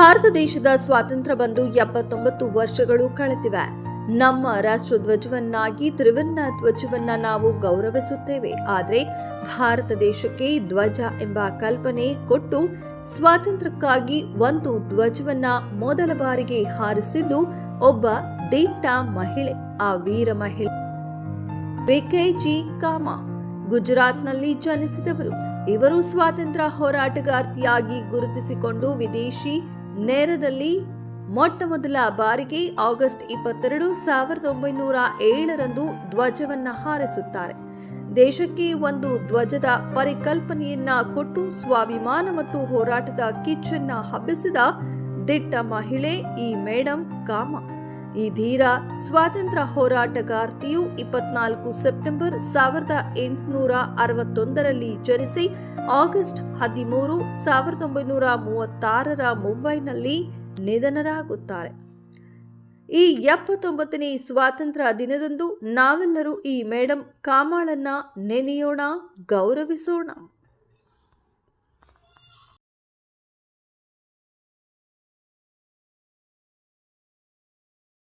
ಭಾರತ ದೇಶದ ಸ್ವಾತಂತ್ರ್ಯ ಬಂದು ಎಪ್ಪತ್ತೊಂಬತ್ತು ವರ್ಷಗಳು ಕಳೆದಿವೆ. ನಮ್ಮ ರಾಷ್ಟ್ರ ಧ್ವಜವನ್ನಾಗಿ, ತ್ರಿವರ್ಣ ಧ್ವಜವನ್ನ ನಾವು ಗೌರವಿಸುತ್ತೇವೆ. ಆದರೆ ಭಾರತ ದೇಶಕ್ಕೆ ಧ್ವಜ ಎಂಬ ಕಲ್ಪನೆ ಕೊಟ್ಟು ಸ್ವಾತಂತ್ರ್ಯಕ್ಕಾಗಿ ಒಂದು ಧ್ವಜವನ್ನ ಮೊದಲ ಬಾರಿಗೆ ಹಾರಿಸಿದ್ದು ಒಬ್ಬ ದಿಟ್ಟ ಮಹಿಳೆ, ಆ ವೀರ ಮಹಿಳೆ. ಬೇಕೈಜಿ ಕಾಮ, ಗುಜರಾತ್ನಲ್ಲಿ ಜನಿಸಿದವರು. ಇವರು ಸ್ವಾತಂತ್ರ್ಯ ಹೋರಾಟಗಾರ್ತಿಯಾಗಿ ಗುರುತಿಸಿಕೊಂಡು ವಿದೇಶಿ ನೇರದಲ್ಲಿ ಮೊಟ್ಟ ಮೊದಲ ಬಾರಿಗೆ ಆಗಸ್ಟ್ ಇಪ್ಪತ್ತೆರಡು ಸಾವಿರದ ಒಂಬೈನೂರ ಏಳರಂದು ಧ್ವಜವನ್ನ ಹಾರಿಸುತ್ತಾರೆ. ದೇಶಕ್ಕೆ ಒಂದು ಧ್ವಜದ ಪರಿಕಲ್ಪನೆಯನ್ನ ಕೊಟ್ಟು ಸ್ವಾಭಿಮಾನ ಮತ್ತು ಹೋರಾಟದ ಕಿಚ್ಚನ್ನ ಹಬ್ಬಿಸಿದ ದಿಟ್ಟ ಮಹಿಳೆ ಈ ಮೇಡಂ ಕಾಮ ಈ ಧೀರ ಸ್ವಾತಂತ್ರ್ಯ ಹೋರಾಟಗಾರ್ತಿಯು ಇಪ್ಪತ್ನಾಲ್ಕು ಸೆಪ್ಟೆಂಬರ್ ಸಾವಿರದ ಎಂಟುನೂರ ಅರವತ್ತೊಂದರಲ್ಲಿ ಜನಿಸಿ ಆಗಸ್ಟ್ ಹದಿಮೂರು ಸಾವಿರದ ಒಂಬೈನೂರ ಮೂವತ್ತಾರರ ಮುಂಬೈನಲ್ಲಿ ನಿಧನರಾಗುತ್ತಾರೆ. ಈ ಎಪ್ಪತ್ತೊಂಬತ್ತನೇ ಸ್ವಾತಂತ್ರ್ಯ ದಿನದಂದು ನಾವೆಲ್ಲರೂ ಈ ಮೇಡಮ್ ಕಾಮಾಳನ್ನ ನೆನೆಯೋಣ, ಗೌರವಿಸೋಣ.